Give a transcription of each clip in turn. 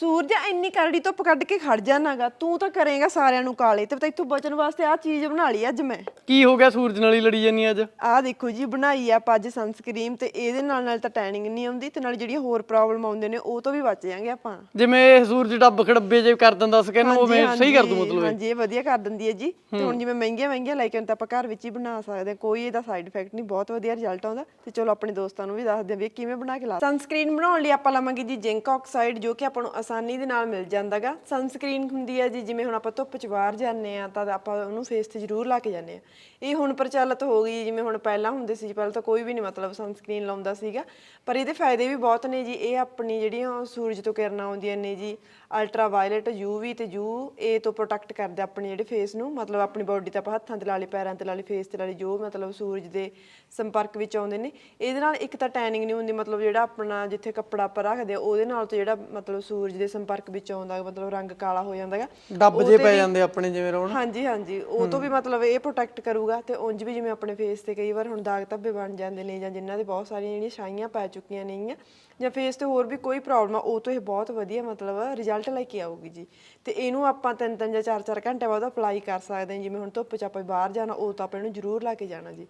ਸੂਰਜ ਇੰਨੀ ਕਰੜੀ ਧੁੱਪ ਕੱਢ ਕੇ ਖੜ ਜਾਣਾਗਾ ਤੂੰ ਤਾਂ ਕਰੇਗਾ ਸਾਰਿਆਂ ਨੂੰ ਕਾਲੇ ਤੇ ਤੈਥੋਂ ਬਚਣ ਵਾਸਤੇ ਆਹ ਚੀਜ਼ ਬਣਾ ਲਈ ਅੱਜ ਮੈਂ। ਕੀ ਹੋ ਗਿਆ ਸੂਰਜ ਨਾਲ ਹੀ ਲੜੀ ਜਾਨੀ ਅੱਜ? ਆਹ ਦੇਖੋ ਜੀ ਬਣਾਈ ਆ ਆਪਾਂ ਅੱਜ ਸਨਸਕ੍ਰੀਮ ਤੇ ਇਹਦੇ ਨਾਲ ਨਾਲ ਤਾਂ ਟੈਨਿੰਗ ਨਹੀਂ ਆਉਂਦੀ ਤੇ ਨਾਲ ਜਿਹੜੀਆਂ ਹੋਰ ਪ੍ਰੋਬਲਮ ਆਉਂਦੇ ਨੇ ਉਹ ਤੋਂ ਵੀ ਬਚ ਜਾਾਂਗੇ ਆਪਾਂ। ਜਿਵੇਂ ਇਹ ਸੂਰਜ ਡੱਬ ਖੜੱਬੇ ਜੇ ਕਰ ਦਿੰਦਾ ਸਕਿਨ ਉਹ ਮੈਂ ਸਹੀ ਕਰ ਦੂੰ ਮਤਲਬ ਇਹ। ਹਾਂਜੀ ਇਹ ਵਧੀਆ ਕਰ ਦਿੰਦੀ ਹੈ ਜੀ। ਤੇ ਹੁਣ ਜਿਵੇਂ ਮਹਿੰਗੀਆਂ ਮਹਿੰਗੀਆਂ ਲੈ ਕੇ ਆਉਣ ਤਾਂ ਆਪਾਂ ਘਰ ਵਿੱਚ ਹੀ ਬਣਾ ਸਕਦੇ ਹਾਂ ਕੋਈ ਇਹਦਾ ਸਾਈਡ ਇਫੈਕਟ ਨਹੀਂ ਬਹੁਤ ਵਧੀਆ ਰਿਜ਼ਲਟ ਆਉਂਦਾ। ਤੇ ਚਲੋ ਆਪਣੇ ਦੋਸਤਾਂ ਨੂੰ ਵੀ ਦੱਸਦੇ ਹਾਂ ਵੀ ਇਹ ਕਿਵੇਂ ਬਣਾ ਕੇ ਲਾ ਸਨਸਕ੍ਰੀਨ ਬਣਾਉਣ ਲਈ ਆਪਾਂ ਲਵਾਂਗੇ ਜੀ ਜ਼ਿੰਕ ਆਕਸਾਈਡ ਜੋ ਕਿ ਆਪਾਂ ਨੂੰ ਆਸਾਨੀ ਦੇ ਨਾਲ ਮਿਲ ਜਾਂਦਾਗਾ। ਸਨਸਕ੍ਰੀਨ ਹੁੰਦੀ ਹੈ ਜੀ, ਜਿਵੇਂ ਹੁਣ ਆਪਾਂ ਧੁੱਪ 'ਚ ਬਾਹਰ ਜਾਂਦੇ ਆ, ਤਾਂ ਆਪਾਂ ਉਹਨੂੰ ਫੇਸ ਤੇ ਜ਼ਰੂਰ ਲਾ ਕੇ ਜਾਂਦੇ ਆ। ਇਹ ਹੁਣ ਪ੍ਰਚਲਿਤ ਹੋ ਗਈ, ਜਿਵੇਂ ਹੁਣ ਪਹਿਲਾਂ ਹੁੰਦੇ ਸੀ, ਪਹਿਲਾਂ ਤਾਂ ਕੋਈ ਵੀ ਨਹੀਂ ਮਤਲਬ ਸਨਸਕ੍ਰੀਨ ਲਾਉਂਦਾ ਸੀਗਾ। ਪਰ ਇਹਦੇ ਫਾਇਦੇ ਵੀ ਬਹੁਤ ਨੇ ਜੀ, ਇਹ ਆਪਣੀ ਜਿਹੜੀਆਂ ਸੂਰਜ ਤੋਂ ਕਿਰਨਾਂ ਆਉਂਦੀਆਂ ਨੇ ਜੀ ਅਲਟਰਾ ਵਾਇਲਟ ਯੂਵੀ ਤੇ ਯੂ ਏ ਤੋਂ ਪ੍ਰੋਟੈਕਟ ਕਰਦੇ ਆਪਣੇ ਜਿਹੜੇ ਫੇਸ ਨੂੰ। ਮਤਲਬ ਆਪਣੀ ਬਾਡੀ ਤੇ ਆਪਾਂ ਹੱਥਾਂ ਤੇ ਲਾ ਲਈ, ਪੈਰਾਂ ਤੇ ਲਾ ਲਈ ਫੇਸ ਤੇ ਲਾ ਲਈ, ਜੋ ਮਤਲਬ ਸੂਰਜ ਦੇ ਸੰਪਰਕ ਵਿੱਚ ਆਉਂਦੇ ਨੇ। ਇਹਦੇ ਨਾਲ ਇੱਕ ਤਾਂ ਟੈਨਿੰਗ ਨਹੀਂ ਹੁੰਦੀ, ਮਤਲਬ ਜਿਹੜਾ ਆਪਣਾ ਜਿੱਥੇ ਕੱਪੜਾ ਆਪਾਂ ਰੱਖਦੇ ਆ, ਉਹਦੇ ਨਾਲ ਤੋਂ ਜਿਹੜਾ ਮਤਲਬ ਸੂਰਜ ਦੇ ਸੰਪਰਕ ਵਿੱਚ ਆਉਂਦਾ ਮਤਲਬ ਰੰਗ ਕਾਲਾ ਹੋ ਜਾਂਦਾਗਾ। ਡੱਬ ਜੇ ਪੈ ਜਾਂਦੇ ਆਪਣੇ ਜਿਵੇਂ ਰੋਣ। ਹਾਂਜੀ ਹਾਂਜੀ। ਉਹ ਤੋਂ ਵੀ ਮਤਲਬ ਇਹ ਪ੍ਰੋਟੈਕਟ ਕਰੂਗਾ ਤੇ ਉਂਝ ਵੀ ਜਿਵੇਂ ਆਪਣੇ ਫੇਸ ਤੇ ਕਈ ਵਾਰ ਹੁਣ ਦਾਗ ਧੱਬੇ ਬਣ ਜਾਂਦੇ ਨੇ ਜਾਂ ਜਿਨ੍ਹਾਂ ਦੇ ਬਹੁਤ ਸਾਰੀਆਂ ਜਿਹੜੀਆਂ ਛਾਈਆਂ ਪੈ ਚੁੱਕੀਆਂ ਨੇਗੀਆਂ ਜਾਂ ਫੇਸ ਤੇ ਹੋਰ ਵੀ ਕੋਈ ਪ੍ਰੋਬਲਮ ਆ ਉਹ ਤੋਂ ਇਹ ਬਹੁਤ ਵਧੀਆ ਮਤਲਬ ਰਿਜ਼ਲਟ ਲੈ ਕੇ ਆਊਗੀ ਜੀ। ਤੇ ਇਹਨੂੰ ਆਪਾਂ ਤਿੰਨ ਤਿੰਨ ਜਾਂ ਚਾਰ ਚਾਰ ਘੰਟੇ ਬਾਅਦ ਅਪਲਾਈ ਕਰ ਸਕਦੇ ਹਾਂ। ਜਿਵੇਂ ਹੁਣ ਧੁੱਪ 'ਚ ਆਪਾਂ ਬਾਹਰ ਜਾਣਾ ਉਹ ਤਾਂ ਆਪਾਂ ਇਹਨੂੰ ਜ਼ਰੂਰ ਲਾ ਕੇ ਜਾਣਾ ਜੀ।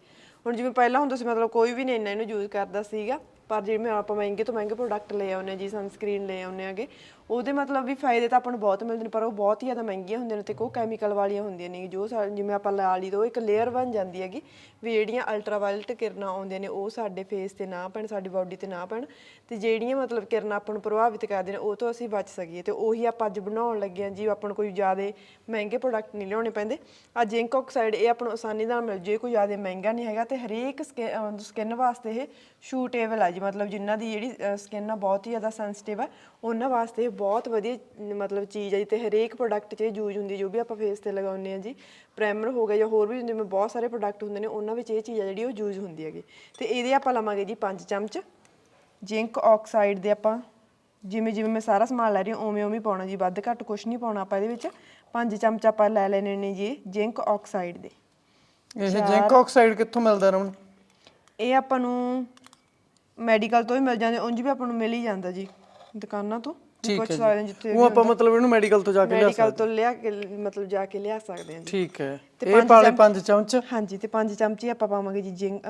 ਹੁਣ ਜਿਵੇਂ ਪਹਿਲਾਂ ਹੁੰਦਾ ਸੀ ਮਤਲਬ ਕੋਈ ਵੀ ਨਹੀਂ ਇੰਨਾ ਇਹਨੂੰ ਯੂਜ਼ ਕਰਦਾ ਸੀਗਾ। ਪਰ ਜਿਵੇਂ ਆਪਾਂ ਮਹਿੰਗੇ ਤੋਂ ਮਹਿੰਗੇ ਪ੍ਰੋਡਕਟ ਲੈ ਆਉਂਦੇ ਹਾਂ ਜੀ ਸਨਸਕ੍ਰੀਨ ਲੈ ਆਉਂਦੇ ਆਗੇ ਉਹਦੇ ਮਤਲਬ ਵੀ ਫਾਇਦੇ ਤਾਂ ਆਪਾਂ ਨੂੰ ਬਹੁਤ ਮਿਲਦੇ ਨੇ, ਪਰ ਉਹ ਬਹੁਤ ਹੀ ਜ਼ਿਆਦਾ ਮਹਿੰਗੀਆਂ ਹੁੰਦੀਆਂ ਨੇ ਤੇ ਕੋ ਕੈਮੀਕਲ ਵਾਲੀਆਂ ਹੁੰਦੀਆਂ ਨੇ ਜੋ ਸਾ- ਜਿਵੇਂ ਆਪਾਂ ਲਾ ਲਈ ਤਾਂ ਉਹ ਇੱਕ ਲੇਅਰ ਬਣ ਜਾਂਦੀ ਹੈਗੀ, ਵੀ ਜਿਹੜੀਆਂ ਅਲਟਰਾਵਾਇਲਟ ਕਿਰਨਾਂ ਆਉਂਦੀਆਂ ਨੇ, ਉਹ ਸਾਡੇ ਫੇਸ ਤੇ ਨਾ ਪੈਣ, ਸਾਡੀ ਬਾਡੀ ਤੇ ਨਾ ਪੈਣ, ਤੇ ਜਿਹੜੀਆਂ ਮਤਲਬ ਕਿਰਨਾਂ ਆਪਾਂ ਨੂੰ ਪ੍ਰਭਾਵਿਤ ਕਰਦੇ ਨੇ, ਉਹ ਤੋਂ ਅਸੀਂ ਬਚ ਸਕੀਏ, ਤੇ ਉਹੀ ਆਪਾਂ ਅੱਜ ਬਣਾਉਣ ਲੱਗੇ ਹਾਂ ਜੀ, ਆਪਾਂ ਨੂੰ ਕੋਈ ਜ਼ਿਆਦਾ ਮਹਿੰਗੇ ਪ੍ਰੋਡਕਟ ਨਹੀਂ ਲਿਆਉਣੇ ਪੈਂਦੇ। ਆ ਜ਼ਿੰਕ ਆਕਸਾਈਡ ਇਹ ਆਪਾਂ ਨੂੰ ਆਸਾਨੀ ਨਾਲ ਮਿਲ ਜੇ ਕੋਈ ਜ਼ਿਆਦਾ ਮਹਿੰਗਾ ਨਹੀਂ ਹੈਗਾ, ਤੇ ਹਰੇਕ ਸਕਿਨ ਵਾਸਤੇ ਇਹ ਸ਼ੂਟੇਬਲ ਆ ਜੀ। ਮਤਲਬ ਜਿਨ੍ਹਾਂ ਦੀ ਜਿਹੜੀ ਸਕਿਨ ਆ ਬਹੁਤ ਹੀ ਜ਼ਿਆਦਾ ਸੈਂਸਿਟਿਵ ਆ ਉਹਨਾਂ ਵਾਸਤੇ ਇਹ ਬਹੁਤ ਵਧੀਆ ਮਤਲਬ ਚੀਜ਼ ਹੈ ਜੀ ਤੇ ਹਰੇਕ ਪ੍ਰੋਡਕਟ 'ਚ ਯੂਜ਼ ਹੁੰਦੀ ਹੈ ਜੋ ਵੀ ਆਪਾਂ ਫੇਸ ਤੇ ਲਗਾਉਂਦੇ ਆ ਜੀ ਪ੍ਰਾਈਮਰ ਹੋ ਗਿਆ ਜਾਂ ਹੋਰ ਵੀ ਜਿਵੇਂ ਬਹੁਤ ਸਾਰੇ ਪ੍ਰੋਡਕਟ ਹੁੰਦੇ ਨੇ ਉਹਨਾਂ ਵਿੱਚ ਇਹ ਚੀਜ਼ ਆ ਜਿਹੜੀ ਉਹ ਯੂਜ਼ ਹੁੰਦੀ ਹੈਗੀ। ਤੇ ਇਹਦੇ ਆਪਾਂ ਲਵਾਂਗੇ ਜੀ 5 ਚਮਚ ਜ਼ਿੰਕ ਆਕਸਾਈਡ ਦੇ ਆਪਾਂ ਜਿਵੇਂ ਜਿਵੇਂ ਮੈਂ ਸਾਰਾ ਸਮਾਨ ਲੈ ਰਹੀ ਹਾਂ ਉਵੇਂ ਉਵੇਂ ਪਾਉਣਾ ਜੀ ਵੱਧ ਘੱਟ ਕੁਝ ਨਹੀਂ ਪਾਉਣਾ ਆਪਾਂ ਇਹਦੇ ਵਿੱਚ 5 ਚਮਚ ਆਪਾਂ ਲੈ ਲੈਣੇ ਨੇ ਜੀ ਜ਼ਿੰਕ ਆਕਸਾਈਡ ਦੇ। ਇਹ ਜ਼ਿੰਕ ਆਕਸਾਈਡ ਕਿੱਥੋਂ ਮਿਲਦਾ ਰਮਨ? ਇਹ ਆਪਾਂ ਨੂੰ ਮੈਡੀਕਲ ਤੋਂ ਹੀ ਮਿਲ ਜਾਂਦੇ ਉਂਝ ਵੀ ਆਪਾਂ ਨੂੰ ਮਿਲ ਹੀ ਜਾਂਦਾ ਜੀ। ਦੁਕਾਨਾਂ ਤੋਂ ਵੀ ਠੀਕ ਹੈ ਹਾਂ ਜੀ। ਜਿੱਥੇ ਉਹ ਆਪਾਂ ਮਤਲਬ ਇਹਨੂੰ ਮੈਡੀਕਲ ਤੋਂ ਜਾ ਕੇ ਲਿਆ ਮੈਡੀਕਲ ਤੋਂ ਲਿਆ ਕੇ ਮਤਲਬ ਜਾ ਕੇ ਲਿਆ ਸਕਦੇ ਹਾਂ ਜੀ। ਠੀਕ ਹੈ। ਇਹ ਪਾਲੇ ਚਮਚ- 5 ਚਮਚ? ਹਾਂਜੀ ਤੇ 5 ਚਮਚੇ ਆਪਾਂ ਪਾਵਾਂਗੇ ਜੀ ਜਿੰਕ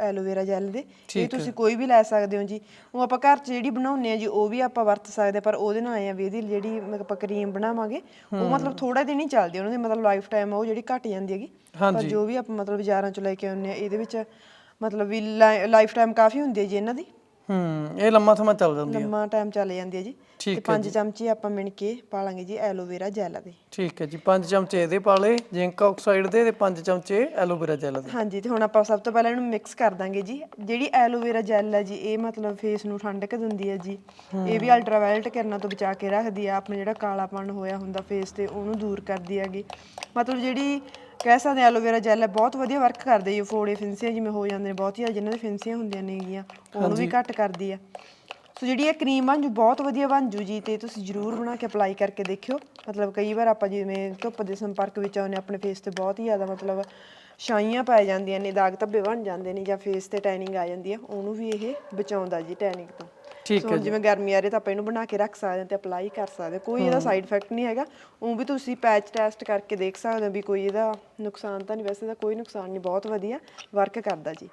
ਐਲੋਵੇਰਾ ਜੈਲ ਦੇ। ਇਹ ਤੁਸੀਂ ਕੋਈ ਵੀ ਲੈ ਸਕਦੇ ਹੋ ਜੀ। ਉਹ ਆਪਾਂ ਘਰ 'ਚ ਜਿਹੜੀ ਬਣਾਉਂਦੇ ਆ ਜੀ ਉਹ ਵੀ ਆਪਾਂ ਵਰਤ ਸਕਦੇ ਹਾਂ, ਪਰ ਉਹਦੇ ਨਾਲ ਆਏ ਆ ਵੀ ਇਹਦੀ ਜਿਹੜੀ ਆਪਾਂ ਕਰੀਮ ਬਣਾਵਾਂਗੇ ਉਹ ਮਤਲਬ ਥੋੜਾ ਦਿਨ ਹੀ ਚੱਲਦੀ ਉਹਨਾਂ ਦੀ ਮਤਲਬ ਲਾਈਫ ਟਾਈਮ ਉਹ ਜਿਹੜੀ ਘਟ ਜਾਂਦੀ ਹੈਗੀ। ਪਰ ਜੋ ਵੀ ਆਪਾਂ ਮਤਲਬ ਬਾਜ਼ਾਰਾਂ 'ਚੋਂ ਲੈ ਕੇ ਆਉਂਦੇ ਆ ਇਹਦੇ ਵਿੱਚ ਮਤਲਬ ਵੀ ਲਾਈਫ ਟਾਈਮ ਕਾਫੀ ਹੁੰਦੀ ਹੈ ਜੀ ਇਹਨਾਂ ਦੀ। ਹੂੰ ਇਹ ਲੰਮਾ ਸਮਾਂ ਚੱਲ ਜਾਂਦੀ ਹੈ। ਲੰਮਾ ਟਾਈਮ ਚੱਲ ਜਾਂਦੀ ਹੈ ਜੀ। ਤੇ ਪੰਜ ਚਮਚੇ ਆਪਾਂ ਮਿਣ ਕੇ ਪਾ ਲਾਂਗੇ ਜੀ ਐਲੋਵੇਰਾ ਜੈਲ ਦੇ। ਠੀਕ ਹੈ ਜੀ 5 ਚਮਚੇ ਇਹਦੇ ਪਾਲੇ ਜ਼ਿੰਕ ਆਕਸਾਈਡ ਦੇ ਤੇ 5 ਚਮਚੇ ਐਲੋਵੇਰਾ ਜੈਲ ਦੇ। ਹਾਂਜੀ ਤੇ ਹੁਣ ਆਪਾਂ ਸਭ ਤੋਂ ਪਹਿਲਾਂ ਇਹਨੂੰ ਮਿਕਸ ਕਰ ਦਾਂਗੇ ਜੀ। ਜਿਹੜੀ ਐਲੋਵੇਰਾ ਜੈਲ ਹੈ ਜੀ ਇਹ ਮਤਲਬ ਫੇਸ ਨੂੰ ਠੰਡਕ ਦਿੰਦੀ ਹੈ ਜੀ। ਇਹ ਵੀ ਅਲਟਰਾਵਾਇਲਟ ਕਿਰਨਾਂ ਤੋਂ ਬਚਾ ਕੇ ਰੱਖਦੀ ਆ। ਆਪਣਾ ਜਿਹੜਾ ਕਾਲਾਪਨ ਹੋਇਆ ਹੁੰਦਾ ਫੇਸ ਤੇ ਉਹਨੂੰ ਦੂਰ ਕਰਦੀ ਹੈਗੀ। ਮਤਲਬ ਜਿਹੜੀ ਕਹਿ ਸਕਦੇ ਐਲੋਵੇਰਾ ਜੈਲ ਹੈ। ਬਹੁਤ ਵਧੀਆ ਵਰਕ ਕਰਦੀ ਹੈ ਫੋੜੇ ਫਿੰਸੀਆਂ ਜਿਵੇਂ ਹੋ ਜਾਂਦੇ ਨੇ ਬਹੁਤ ਹੀ ਜਿਨ੍ਹਾਂ ਦੇ ਫਿੰਸੀਆਂ ਹੁੰਦੀਆਂ ਨੇਗੀਆਂ ਉਹਨੂੰ ਵੀ ਘੱਟ ਕਰਦੀ ਆ। ਸੋ ਜਿਹੜੀ ਇਹ ਕਰੀਮ ਬਣ ਜੂ ਬਹੁਤ ਵਧੀਆ ਬਣ ਜੂ ਜੀ ਤੇ ਤੁਸੀਂ ਜਰੂਰ ਬਣਾ ਕੇ ਅਪਲਾਈ ਕਰਕੇ ਦੇਖਿਓ। ਮਤਲਬ ਕਈ ਵਾਰ ਆਪਾਂ ਜਿਵੇਂ ਧੁੱਪ ਦੇ ਸੰਪਰਕ ਵਿੱਚ ਆਉਂਦੇ ਆਪਣੇ ਫੇਸ ਤੇ ਬਹੁਤ ਹੀ ਜ਼ਿਆਦਾ ਮਤਲਬ ਛਾਈਆਂ ਪੈ ਜਾਂਦੀਆਂ ਨੇ ਦਾਗ ਧੱਬੇ ਬਣ ਜਾਂਦੇ ਨੇ ਜਾਂ ਫੇਸ ਤੇ ਟੈਨਿੰਗ ਆ ਜਾਂਦੀ ਆ ਉਹਨੂੰ ਵੀ ਇਹ ਬਚਾਉਂਦਾ ਜੀ ਟੈਨਿੰਗ ਤੋਂ। ਠੀਕ ਹੁਣ ਜਿਵੇਂ ਗਰਮੀ ਆ ਰਹੀ ਤਾਂ ਆਪਾਂ ਇਹਨੂੰ ਬਣਾ ਕੇ ਰੱਖ ਸਕਦੇ ਹਾਂ ਤੇ ਅਪਲਾਈ ਕਰ ਸਕਦੇ ਹਾਂ। ਕੋਈ ਇਹਦਾ ਸਾਈਡ ਇਫੈਕਟ ਨਹੀਂ ਹੈਗਾ। ਉਹ ਵੀ ਤੁਸੀਂ ਪੈਚ ਟੈਸਟ ਕਰਕੇ ਦੇਖ ਸਕਦੇ ਹੋ ਵੀ ਕੋਈ ਇਹਦਾ ਨੁਕਸਾਨ ਤਾਂ ਨਹੀਂ। ਵੈਸੇ ਤਾਂ ਕੋਈ ਨੁਕਸਾਨ ਨਹੀਂ ਬਹੁਤ ਵਧੀਆ ਵਰਕ ਕਰਦਾ ਜੀ।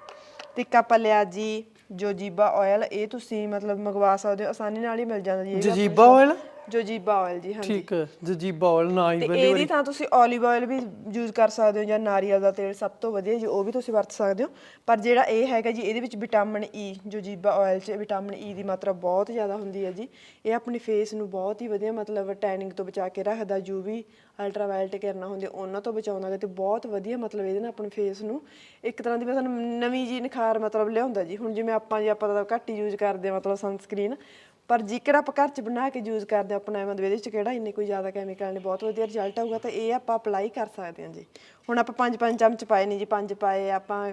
ਤੇ ਇੱਕ ਆਪਾਂ ਲਿਆ ਜੀ ਜੋਜੀਬਾ ਆਇਲ ਇਹ ਤੁਸੀਂ ਮਤਲਬ ਮੰਗਵਾ ਸਕਦੇ ਹੋ ਆਸਾਨੀ ਨਾਲ ਹੀ ਮਿਲ ਜਾਂਦਾ ਜੀ ਇਹ ਜਜੀਬਾ ਆਇਲ ਜੋਜੀਬਾ ਆਇਲ ਜੀ ਹਾਂਜੀ। ਠੀਕ ਹੈ ਜਜੀਬਾ ਆਇਲ ਨਾ ਹੀ ਤੇ ਇਹਦੀ ਤਾਂ ਤੁਸੀਂ 올ਿਵ ਆਇਲ ਵੀ ਯੂਜ਼ ਕਰ ਸਕਦੇ ਹੋ ਜਾਂ ਨਾਰੀਅਲ ਦਾ ਤੇਲ ਸਭ ਤੋਂ ਵਧੀਆ ਜੀ ਉਹ ਵੀ ਤੁਸੀਂ ਵਰਤ ਸਕਦੇ ਹੋ। ਪਰ ਜਿਹੜਾ ਇਹ ਹੈਗਾ ਜੀ ਇਹਦੇ ਵਿੱਚ ਵਿਟਾਮਿਨ ਈ ਜੋ ਜੀਬਾ ਆਇਲ 'ਚ ਵਿਟਾਮਿਨ ਈ ਦੀ ਮਾਤਰਾ ਬਹੁਤ ਜ਼ਿਆਦਾ ਹੁੰਦੀ ਹੈ ਜੀ। ਇਹ ਆਪਣੀ ਫੇਸ ਨੂੰ ਬਹੁਤ ਹੀ ਵਧੀਆ ਮਤਲਬ ਟੈਨਿੰਗ ਤੋਂ ਬਚਾ ਕੇ ਰੱਖਦਾ ਜੋ ਵੀ ਅਲਟਰਾਵਾਇਲਟ ਕਿਰਨਾਂ ਹੁੰਦੀਆਂ ਉਹਨਾਂ ਤੋਂ ਬਚਾਉਂਦਾ ਗਾ ਤੇ ਬਹੁਤ ਵਧੀਆ ਮਤਲਬ ਇਹਦੇ ਨਾਲ ਆਪਣੀ ਫੇਸ ਨੂੰ ਇੱਕ ਤਰ੍ਹਾਂ ਦੀ ਮੈਂ ਤੁਹਾਨੂੰ ਨਵੀਂ ਜੀ ਨਿਖਾਰ ਮਤਲਬ ਲਿਆਉਂਦਾ ਜੀ। ਹੁਣ ਜਿਵੇਂ ਆਪਾਂ ਜੇ ਆਪਾਂ ਤਾਂ ਘੱਟ ਯੂਜ਼ ਕਰਦੇ ਹਾਂ ਮਤਲਬ ਸਨਸਕ੍ਰੀਨ ਪਰ ਜੇਕਰ ਆਪਾਂ ਘਰ ਚ ਬਣਾ ਕੇ ਯੂਜ਼ ਕਰਦੇ ਹਾਂ ਆਪਣਾ ਮਤਲਬ ਇਹਦੇ ਚ ਕਿਹੜਾ ਇੰਨੇ ਕੋਈ ਜ਼ਿਆਦਾ ਕੈਮੀਕਲ ਨੇ ਬਹੁਤ ਵਧੀਆ ਰਿਜ਼ਲਟ ਆਊਗਾ ਤਾਂ ਇਹ ਆਪਾਂ ਅਪਲਾਈ ਕਰ ਸਕਦੇ ਹਾਂ ਜੀ। ਹੁਣ ਆਪਾਂ ਪੰਜ ਪੰਜ ਚਮਚ ਪਾਏ ਨੇ ਜੀ ਪੰਜ ਪਾਏ ਆਪਾਂ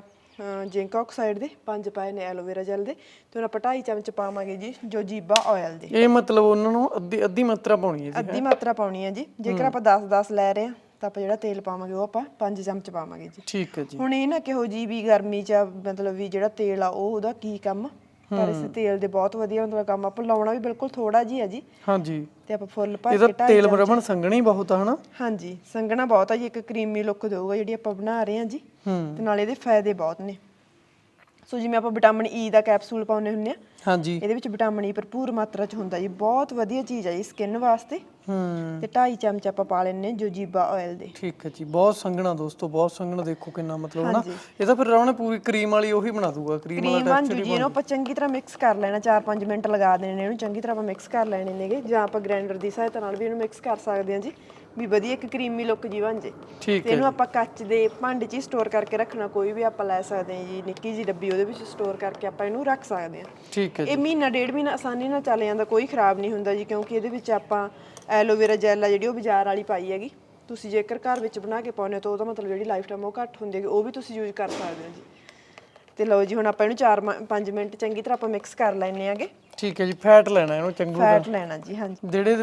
ਜਿੰਕ ਆਕਸਾਈਡ ਦੇ ਪੰਜ ਪਾਏ ਨੇ ਐਲੋਵੇਰਾ ਜੈਲ ਦੇ ਤੇ ਹੁਣ ਆਪਾਂ ਢਾਈ ਚਮਚ ਪਾਵਾਂਗੇ ਜੀ ਜੋਜੀਬਾ ਆਇਲ ਦੇ। ਇਹ ਮਤਲਬ ਉਹਨਾਂ ਨੂੰ ਅੱਧੀ ਅੱਧੀ ਮਾਤਰਾ ਪਾਉਣੀ ਹੈ ਜੀ ਅੱਧੀ ਮਾਤਰਾ ਪਾਉਣੀ ਹੈ ਜੀ। ਜੇਕਰ ਆਪਾਂ 10 10 ਲੈ ਰਹੇ ਹਾਂ ਤਾਂ ਆਪਾਂ ਜਿਹੜਾ ਤੇਲ ਪਾਵਾਂਗੇ ਉਹ ਆਪਾਂ ਪੰਜ ਚਮਚ ਪਾਵਾਂਗੇ ਜੀ। ਠੀਕ ਹੈ ਜੀ। ਹੁਣ ਇਹ ਨਾ ਕਿਹੋ ਜੀ ਵੀ ਗਰਮੀ ਚ ਆ, ਮਤਲਬ ਵੀ ਜਿਹੜਾ ਤੇਲ ਆ ਉਹ ਉਹਦਾ ਕੀ ਕੰਮ? ਪਰ ਇਸ ਤੇਲ ਦੇ ਬਹੁਤ ਵਧੀਆ ਮਤਲਬ ਕੰਮ ਆਪਾਂ ਲਾਉਣਾ ਵੀ ਬਿਲਕੁਲ ਥੋੜਾ ਜੀ ਹੈ ਜੀ। ਹਾਂਜੀ। ਤੇ ਆਪਾਂ ਫੁੱਲ ਭਰ ਇਹਦਾ ਕੇ ਢਾਈ ਤੇਲ ਮਰਬਣ ਸੰਘਣੀ ਬਹੁਤ ਆ ਹਨਾ? ਹਾਂਜੀ ਸੰਘਣਾ ਬਹੁਤ ਆ ਜੀ। ਇੱਕ ਕਰੀਮੀ ਲੁੱਕ ਦੇਊਗਾ ਜਿਹੜੀ ਆਪਾਂ ਬਣਾ ਰਹੇ ਹਾਂ ਜੀ। ਹੂੰ। ਤੇ ਨਾਲ ਇਹਦੇ ਫਾਇਦੇ ਬਹੁਤ ਨੇ। ਸੋ ਜਿਵੇਂ ਆਪਾਂ ਵਿਟਾਮਿਨ ਈ ਦਾ ਕੈਪਸੂਲ ਪਾਉਂਦੇ ਹੁੰਦੇ ਆ ਹਾਂਜੀ। ਇਹਦੇ ਵਿੱਚ ਵਿਟਾਮਿਨ ਈ ਭਰਪੂਰ ਮਾਤਰਾ ਚ ਹੁੰਦਾ ਜੀ ਬਹੁਤ ਵਧੀਆ ਚੀਜ਼ ਆ ਜੀ ਸਕਿਨ ਵਾਸਤੇ। ਹੂੰ। ਤੇ 2.5 ਚਮਚ ਆਪਾਂ ਪਾ ਲੈਣੇ ਜੋਜੀਬਾ ਆਇਲ ਦੇ। ਠੀਕ ਹੈ ਜੀ ਬਹੁਤ ਸੰਘਣਾ ਦੋਸਤੋ ਬਹੁਤ ਸੰਘਣਾ ਦੇਖੋ ਕਿੰਨਾ ਮਤਲਬ ਹਨਾ। ਇਹ ਤਾਂ ਫਿਰ ਰਾਵਣ ਪੂਰੀ ਕਰੀਮ ਵਾਲੀ ਉਹੀ ਬਣਾ ਦੂਗਾ ਕਰੀਮ ਵਾਲਾ ਕਰੀਮ ਬਣ ਜੂ ਜੀ ਇਹਨੂੰ ਆਪਾਂ ਚੰਗੀ ਤਰ੍ਹਾਂ ਮਿਕਸ ਕਰ ਲੈਣਾ 4-5 ਮਿੰਟ ਲਗਾ ਦੇਣੇ ਨੇ ਇਹਨੂੰ ਚੰਗੀ ਤਰ੍ਹਾਂ ਆਪਾਂ ਮਿਕਸ ਕਰ ਲੈਣੇ ਨੇਗੇ ਜਾਂ ਆਪਾਂ ਗ੍ਰਾਈਂਡਰ ਦੀ ਸਹਾਇਤਾ ਨਾਲ ਵੀ ਇਹਨੂੰ ਮਿਕਸ ਕਰ ਸਕਦੇ ਹਾਂ ਜੀ ਵੀ ਵਧੀਆ ਇੱਕ ਕਰੀਮੀ ਲੁੱਕ ਜੀ ਬਣ ਜੇ। ਠੀਕ ਤੇ ਇਹਨੂੰ ਆਪਾਂ ਕੱਚ ਦੇ ਭਾਂਡੇ 'ਚ ਹੀ ਸਟੋਰ ਕਰਕੇ ਰੱਖਣਾ ਕੋਈ ਵੀ ਆਪਾਂ ਲੈ ਸਕਦੇ ਹਾਂ ਜੀ ਨਿੱਕੀ ਜੀ ਡੱਬੀ ਉਹਦੇ ਵਿੱਚ ਸਟੋਰ ਕਰਕੇ ਆਪਾਂ ਇਹਨੂੰ ਰੱਖ ਸਕਦੇ ਹਾਂ। ਠੀਕ ਹੈ ਇਹ ਮਹੀਨਾ ਡੇਢ ਮਹੀਨਾ ਆਸਾਨੀ ਨਾਲ ਚੱਲ ਜਾਂਦਾ ਕੋਈ ਖਰਾਬ ਨਹੀਂ ਹੁੰਦਾ ਜੀ ਕਿਉਂਕਿ ਇਹਦੇ ਵਿੱਚ ਆਪਾਂ ਐਲੋਵੇਰਾ ਜੈਲ ਆ ਜਿਹੜੀ ਉਹ ਬਾਜ਼ਾਰ ਵਾਲੀ ਪਾਈ ਹੈਗੀ। ਤੁਸੀਂ ਜੇਕਰ ਘਰ ਵਿੱਚ ਬਣਾ ਕੇ ਪਾਉਂਦੇ ਹੋ ਤਾਂ ਉਹਦਾ ਮਤਲਬ ਜਿਹੜੀ ਲਾਈਫ ਟਾਈਮ ਉਹ ਘੱਟ ਹੁੰਦੀ ਹੈਗੀ ਉਹ ਵੀ ਤੁਸੀਂ ਯੂਜ਼ ਕਰ ਸਕਦੇ ਹੋ ਜੀ। ਤੇ ਲਓ ਜੀ ਹੁਣ ਆਪਾਂ ਇਹਨੂੰ 4-5 ਮਿੰਟ ਚੰਗੀ ਤਰ੍ਹਾਂ ਆਪਾਂ ਮਿਕਸ ਕਰ ਲੈਣੇ ਆਗੇ ਠੀਕ ਹੈ ਜੀ ਫੈਟ ਲੈਣਾ ਇਹਨੂੰ ਚੰਗੂ ਦਾ ਫੈਟ ਲੈਣਾ ਜੀ ਹਾਂਜੀ। ਜਿਹੜੇ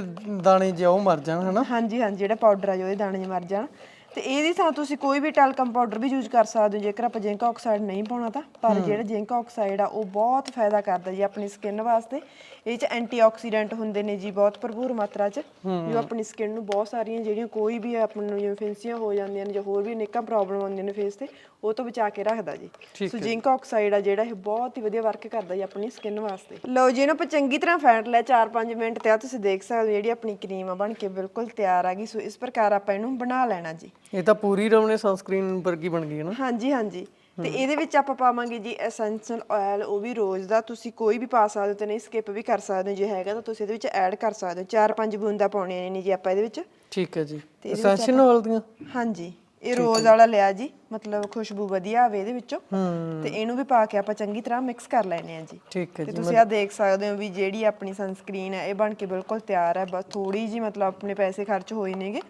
ਦਾਣੇ ਉਹ ਮਰ ਜਾਣ ਹਨਾ? ਹਾਂਜੀ ਹਾਂਜੀ ਜਿਹੜਾ ਪਾਊਡਰ ਆ ਜੋ ਦਾਣੇ ਮਰ ਜਾਣ। ਤੇ ਇਹਦੀ ਥਾਂ ਤੁਸੀਂ ਕੋਈ ਵੀ ਟੈਲਕਮ ਪਾਊਡਰ ਵੀ ਯੂਜ਼ ਕਰ ਸਕਦੇ ਹੋ ਜੇਕਰ ਆਪਾਂ ਜ਼ਿੰਕ ਆਕਸਾਈਡ ਨਹੀਂ ਪਾਉਣਾ ਤਾਂ। ਪਰ ਜਿਹੜਾ ਜ਼ਿੰਕ ਆਕਸਾਈਡ ਆ ਉਹ ਬਹੁਤ ਫਾਇਦਾ ਕਰਦਾ ਜੀ ਆਪਣੀ ਸਕਿਨ ਵਾਸਤੇ। ਇਹ ਚ ਐਂਟੀਆਕਸੀਡੈਂਟ ਹੁੰਦੇ ਨੇ ਜੀ ਬਹੁਤ ਭਰਪੂਰ ਮਾਤਰਾ ਚ। ਜੋ ਆਪਣੀ ਸਕਿਨ ਨੂੰ ਬਹੁਤ ਸਾਰੀਆਂ ਜਿਹੜੀਆਂ ਕੋਈ ਵੀ ਆਪਾਂ ਨੂੰ ਜਿਵੇਂ ਫਿੰਸੀਆਂ ਹੋ ਜਾਂਦੀਆਂ ਨੇ ਜਾਂ ਹੋਰ ਵੀ ਅਨੇਕਾਂ ਪ੍ਰੋਬਲਮ ਆਉਂਦੀਆਂ ਨੇ ਫੇਸ ਤੇ ਉਹ ਤੋਂ ਬਚਾ ਕੇ ਰੱਖਦਾ ਜੀ। ਸੋ ਜ਼ਿੰਕ ਆਕਸਾਈਡ ਆ ਜਿਹੜਾ ਇਹ ਬਹੁਤ ਹੀ ਵਧੀਆ ਵਰਕ ਕਰਦਾ ਜੀ ਆਪਣੀ ਸਕਿਨ ਵਾਸਤੇ। ਲਓ ਜੀ ਇਹਨੂੰ ਆਪਾਂ ਚੰਗੀ ਤਰ੍ਹਾਂ ਫੈਂਟ ਲਿਆ 4-5 ਮਿੰਟ ਤੇ ਆ ਤੁਸੀਂ ਦੇਖ ਸਕਦੇ ਹੋ ਜਿਹੜੀ ਆਪਣੀ ਕਰੀਮ ਆ ਬਣ ਕੇ ਬਿਲਕੁਲ ਤਿਆਰ ਆ ਗਈ। ਸੋ ਇਸ ਪ੍ਰਕਾਰ ਆਪਾਂ ਇਹਨੂੰ ਬਣਾ ਲੈਣਾ ਜੀ। ਇਹ ਤਾਂ ਪੂਰੀ ਰਵਣੇ ਸਨਸਕ੍ਰੀਨ ਵਰਗੀ ਬਣ ਗਈ ਹੈ ਨਾ। ਹਾਂਜੀ ਹਾਂਜੀ। ਤੇ ਇਹਦੇ ਵਿੱਚ ਆਪਾਂ ਪਾਵਾਂਗੇ ਜੀ ਐਸੈਂਸ਼ੀਅਲ ਆਇਲ ਉਹ ਵੀ ਰੋਜ਼ ਦਾ ਤੁਸੀਂ ਕੋਈ ਵੀ ਪਾ ਸਕਦੇ ਹੋ ਤੇ ਨਹੀਂ ਸਕਿਪ ਵੀ ਕਰ ਸਕਦੇ ਹੋ ਜੇ ਹੈਗਾ ਤਾਂ ਤੁਸੀਂ ਇਹਦੇ ਵਿੱਚ ਐਡ ਕਰ ਸਕਦੇ ਹੋ। ਚਾਰ ਪੰਜ ਬੂੰਦਾਂ ਪਾਉਣੀਆਂ ਨੇ ਜੀ ਆਪਾਂ ਇਹਦੇ ਵਿੱਚ। ਠੀਕ ਹੈ ਜੀ। ਐਸੈਂਸ਼ੀਅਲ ਆਇਲ ਦੀਆਂ? ਹਾਂਜੀ। ਇਹ ਰੋਜ਼ ਵਾਲਾ ਲਿਆ ਜੀ ਮਤਲਬ ਖੁਸ਼ਬੂ ਵਧੀਆ ਆਵੇ ਇਹਦੇ ਵਿੱਚੋਂ ਤੇ ਇਹਨੂੰ ਵੀ ਪਾ ਕੇ ਆਪਾਂ ਚੰਗੀ ਤਰ੍ਹਾਂ ਮਿਕਸ ਕਰ ਲੈਣੇ ਆ ਜੀ। ਠੀਕ ਹੈ ਤੇ ਜੀ ਤੁਸੀਂ ਆ ਦੇਖ ਸਕਦੇ ਹੋ ਵੀ ਜਿਹੜੀ ਆਪਣੀ ਸਨਸਕ੍ਰੀਨ ਹੈ ਇਹ ਬਣ ਕੇ ਬਿਲਕੁਲ ਤਿਆਰ ਹੈ ਬਸ ਥੋੜੀ ਜੀ ਮਤਲਬ ਆਪਣੇ ਪੈਸੇ ਖਰਚ ਹੋਏ ਨੇਗੇ।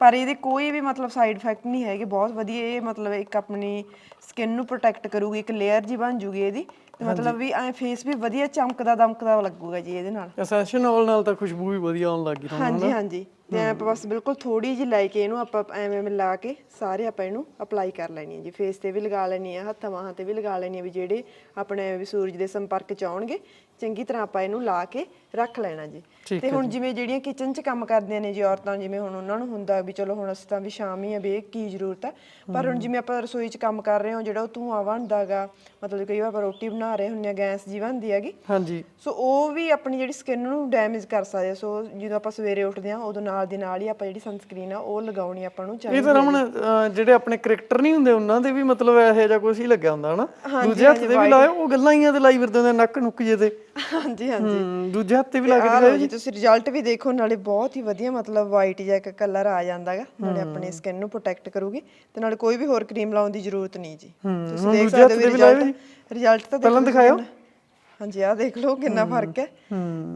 ਪਰ ਇਹਦੇ ਕੋਈ ਵੀ ਮਤਲਬ ਸਾਈਡ ਇਫੈਕਟ ਨਹੀਂ ਹੈਗੇ ਬਹੁਤ ਵਧੀਆ ਇਹ ਮਤਲਬ ਇੱਕ ਆਪਣੀ ਸਕਿਨ ਨੂੰ ਪ੍ਰੋਟੈਕਟ ਕਰੂਗੀ ਇੱਕ ਲੇਅਰ ਜੀ ਬਣ ਜੂਗੀ ਇਹਦੀ। ਤੇ ਮਤਲਬ ਵੀ ਐ ਫੇਸ ਵੀ ਵਧੀਆ ਚਮਕਦਾ ਦਮਕਦਾ ਲੱਗੂਗਾ ਜੀ ਇਹਦੇ ਨਾਲ। ਆਇਲ ਨਾਲ ਤਾਂ ਖੁਸ਼ਬੂ ਵੀ ਵਧੀਆ ਆਉਣ ਲੱਗ ਤੁਹਾਨੂੰ ਹਾਂਜੀ ਹਾਂਜੀ। ਤੇ ਐਂ ਆਪਾਂ ਬਸ ਬਿਲਕੁਲ ਥੋੜੀ ਜਿਹੀ ਲੈ ਕੇ ਇਹਨੂੰ ਆਪਾਂ ਐਵੇਂ ਮਿਲਾ ਕੇ ਸਾਰੇ ਆਪਾਂ ਇਹਨੂੰ ਅਪਲਾਈ ਕਰ ਲੈਣੀ ਹੈ ਜੀ। ਫੇਸ ਤੇ ਵੀ ਲਗਾ ਲੈਣੀ ਹੈ ਹੱਥਾਂ ਬਾਹਾਂ ਤੇ ਵੀ ਲਗਾ ਲੈਣੀ ਹੈ ਵੀ ਜਿਹੜੇ ਆਪਣੇ ਵੀ ਸੂਰਜ ਦੇ ਸੰਪਰਕ ਚ ਆਉਣਗੇ ਚੰਗੀ ਤਰ੍ਹਾਂ ਆਪਾਂ ਇਹਨੂੰ ਲਾ ਕੇ ਰੱਖ ਲੈਣਾ ਜੀ। ਤੇ ਹੁਣ ਜਿਵੇਂ ਜਿਹੜੀਆਂ ਕਿਚਨ 'ਚ ਕੰਮ ਕਰਦੀਆਂ ਨੇ ਜੀ ਔਰਤਾਂ ਜਿਵੇਂ ਹੁਣ ਉਹਨਾਂ ਨੂੰ ਹੁੰਦਾ ਵੀ ਚਲੋ ਹੁਣ ਅਸੀਂ ਤਾਂ ਵੀ ਸ਼ਾਮ ਹੀ ਆ ਵੀ ਇਹ ਕੀ ਜ਼ਰੂਰਤ ਹੈ? ਪਰ ਹੁਣ ਜਿਵੇਂ ਆਪਾਂ ਰਸੋਈ 'ਚ ਕੰਮ ਕਰ ਰਹੇ ਹਾਂ ਜਿਹੜਾ ਉਹ ਧੂੰਆਂ ਬਣਦਾਗਾ ਮਤਲਬ ਕਈ ਵਾਰ ਆਪਾਂ ਰੋਟੀ ਬਣਾ ਰਹੇ ਹੁੰਦੇ ਆ ਗੈਸ ਜੀ ਬਣਦੀ ਹੈਗੀ। ਹਾਂਜੀ। ਸੋ ਉਹ ਵੀ ਆਪਣੀ ਜਿਹੜੀ ਸਕਿਨ ਨੂੰ ਡੈਮੇਜ ਕਰ ਸਕਦੇ। ਸੋ ਜਦੋਂ ਆਪਾਂ ਸਵੇਰੇ ਉੱਠਦੇ ਆ ਉਦੋਂ ਨਾਲ ਦੀ ਨਾਲ ਹੀ ਆਪਾਂ ਜਿਹੜੀ ਸਨਸਕ੍ਰੀਨ ਆ ਉਹ ਲਗਾਉਣੀ ਆਪਾਂ ਨੂੰ ਇਹ ਚਾਹੀਦੀ ਤਾਂ ਰਮਨ ਅਹ, ਜਿਹੜੇ ਆਪਣੇ ਕ੍ਰਿਕਟਰ ਨਹੀਂ ਹੁੰਦੇ ਉਹਨਾਂ ਦੇ ਵੀ ਮਤਲਬ ਇਹੋ ਜਿਹਾ ਕੁਝ ਹੀ ਲੱਗਿਆ ਹੁੰਦਾ ਹਨਾ? ਦੂਜੇ ਹੱਥ ਤੇ ਵੀ ਲਾਏ ਉਹ ਗੱਲਾਂ ਹੀ ਆ ਤੇ ਲਾਈ ਫਿਰਦੇ ਹੁੰਦੇ ਨੱਕ ਨੁੱਕ ਜੇ ਤੇ। ਹਾਂਜੀ ਹਾਂਜੀ। ਹੂੰ ਦੂਜੇ ਹੱਥ ਤੇ ਵੀ ਲਾ ਕੇ ਆਹ ਲਓ ਜੀ ਤੁਸੀਂ ਰਿਜ਼ਲਟ ਵੀ ਦੇਖੋ ਨਾਲੇ ਬਹੁਤ ਹੀ ਵਧੀਆ ਮਤਲਬ ਵਾਈਟ ਜਿਹਾ ਇੱਕ ਕਲਰ ਆ ਜਾਂਦਾਗਾ ਨਾਲੇ ਆਪਣੀ ਸਕਿਨ ਨੂੰ ਪ੍ਰੋਟੈਕਟ ਕਰੂਗੀ ਤੇ ਨਾਲੇ ਕੋਈ ਵੀ ਹੋਰ ਕਰੀਮ ਲਾਉਣ ਦੀ ਜ਼ਰੂਰਤ ਨਹੀਂ ਜੀ। ਤੁਸੀਂ ਦੇਖ ਸਕਦੇ ਹੋ ਰਿਜ਼ਲਟ ਰਿਜ਼ਲਟ ਤਾਂ ਪਹਿਲਾਂ ਦਿਖਾਇਓ। ਹਾਂਜੀ ਆਹ ਦੇਖ ਲਓ ਕਿੰਨਾ ਫ਼ਰਕ ਹੈ।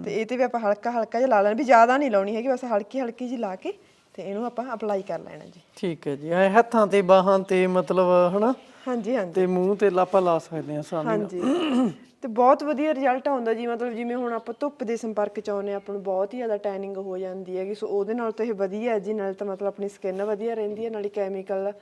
ਤੇ ਇਹ ਤੇ ਵੀ ਆਪਾਂ ਹਲਕਾ ਹਲਕਾ ਜਿਹਾ ਲਾ ਲੈਣਾ ਵੀ ਜ਼ਿਆਦਾ ਨਹੀਂ ਲਾਉਣੀ ਹੈਗੀ ਬਸ ਹਲਕੀ ਹਲਕੀ ਜੀ ਲਾ ਕੇ ਤੇ ਇਹਨੂੰ ਆਪਾਂ ਅਪਲਾਈ ਕਰ ਲੈਣਾ ਜੀ। ਠੀਕ ਹੈ ਜੀ ਐ ਹੱਥਾਂ ਤੇ ਬਾਹਾਂ ਤੇ ਮਤਲਬ ਹਨਾ? ਹਾਂਜੀ ਹਾਂਜੀ। ਤੇ ਮੂੰਹ ਤੇ ਲਾਪਾ ਲਾ ਸਕਦੇ ਆ ਆਸਾਨੀ ਨਾਲ ਹਾਂਜੀ। ਤੇ ਬਹੁਤ ਵਧੀਆ ਰਿਜ਼ਲਟ ਆਉਂਦਾ ਜੀ ਮਤਲਬ ਜਿਵੇਂ ਹੁਣ ਆਪਾਂ ਧੁੱਪ ਦੇ ਸੰਪਰਕ ਚ ਆਉਂਦੇ ਹਾਂ, ਆਪਾਂ ਨੂੰ ਬਹੁਤ ਹੀ ਜ਼ਿਆਦਾ ਟੈਨਿੰਗ ਹੋ ਜਾਂਦੀ ਹੈਗੀ ਸੋ ਉਹਦੇ ਨਾਲ ਤਾਂ ਇਹ ਵਧੀਆ ਹੈ ਜੀ ਨਾਲ ਤਾਂ ਮਤਲਬ ਆਪਣੀ ਸਕਿਨ ਵਧੀਆ ਰਹਿੰਦੀ ਹੈ ਨਾਲੇ ਕੈਮੀਕਲ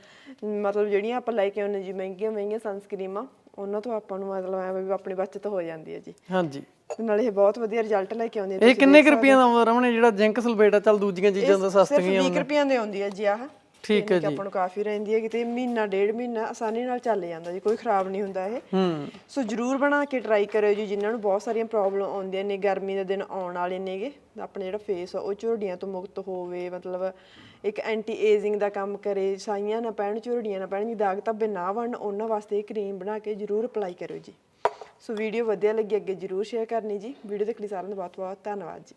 ਮਤਲਬ ਜਿਹੜੀਆਂ ਆਪਾਂ ਲੈ ਕੇ ਆਉਂਦੇ ਜੀ ਮਹਿੰਗੀਆਂ ਮਹਿੰਗੀਆਂ ਸਨਸਕ੍ਰੀਮਾਂ ਉਹਨਾਂ ਤੋਂ ਆਪਾਂ ਨੂੰ ਮਤਲਬ ਐਵੇਂ ਵੀ ਆਪਣੀ ਬਚਤ ਹੋ ਜਾਂਦੀ ਹੈ ਜੀ। ਹਾਂਜੀ। ਤੇ ਨਾਲੇ ਇਹ ਬਹੁਤ ਵਧੀਆ ਰਿਜ਼ਲਟ ਲੈ ਕੇ ਆਉਂਦੀ ਹੈ ਇਹ ਕਿੰਨੇ ਕੁ ਰੁਪਈਆਂ ਦਾ ਆਉਂਦਾ ਰਮਨ ਜਿਹੜਾ ਜਿੰਕ ਸਲਫੇਟ ਆ ਚੱਲ ਦੂਜੀਆਂ ਚੀਜ਼ਾਂ ਸਿਰਫ ਸਸਤੀਆਂ 20 ਰੁਪਈਆਂ ਦੇ ਆਉਂਦੀ ਹੈ ਜੀ ਆਹ। ਠੀਕ ਹੈ ਜੀ। ਆਪਾਂ ਨੂੰ ਕਾਫੀ ਰਹਿੰਦੀ ਹੈ ਕਿਤੇ ਮਹੀਨਾ ਡੇਢ ਮਹੀਨਾ ਆਸਾਨੀ ਨਾਲ ਚੱਲ ਜਾਂਦਾ ਜੀ ਕੋਈ ਖਰਾਬ ਨਹੀਂ ਹੁੰਦਾ ਇਹ। ਹੂੰ। ਸੋ ਜਰੂਰ ਬਣਾ ਕੇ ਟਰਾਈ ਕਰਿਓ ਜੀ ਜਿਨ੍ਹਾਂ ਨੂੰ ਬਹੁਤ ਸਾਰੀਆਂ ਪ੍ਰੋਬਲਮ ਆਉਂਦੀਆਂ ਨੇ ਗਰਮੀ ਦੇ ਦਿਨ ਆਉਣ ਵਾਲੇ ਨੇਗੇ ਆਪਣਾ ਜਿਹੜਾ ਫੇਸ ਆ ਉਹ ਝੁਰੜੀਆਂ ਤੋਂ ਮੁਕਤ ਹੋਵੇ ਮਤਲਬ ਇੱਕ ਐਂਟੀ ਏਜਿੰਗ ਦਾ ਕੰਮ ਕਰੇ ਸਾਈਆਂ ਨਾ ਪੈਣ ਝੁਰੜੀਆਂ ਨਾ ਪੈਣ ਜੀ ਦਾਗ ਧੱਬੇ ਨਾ ਬਣਨ ਉਹਨਾਂ ਵਾਸਤੇ ਇਹ ਕਰੀਮ ਬਣਾ ਕੇ ਜਰੂਰ ਅਪਲਾਈ ਕਰਿਓ ਜੀ। ਸੋ ਵੀਡੀਓ ਵਧੀਆ ਲੱਗੀ ਅੱਗੇ ਜਰੂਰ ਸ਼ੇਅਰ ਕਰਨੀ ਜੀ। ਵੀਡੀਓ ਦੇਖਣ ਲਈ ਸਾਰਿਆਂ ਦਾ ਬਹੁਤ ਬਹੁਤ ਧੰਨਵਾਦ ਜੀ।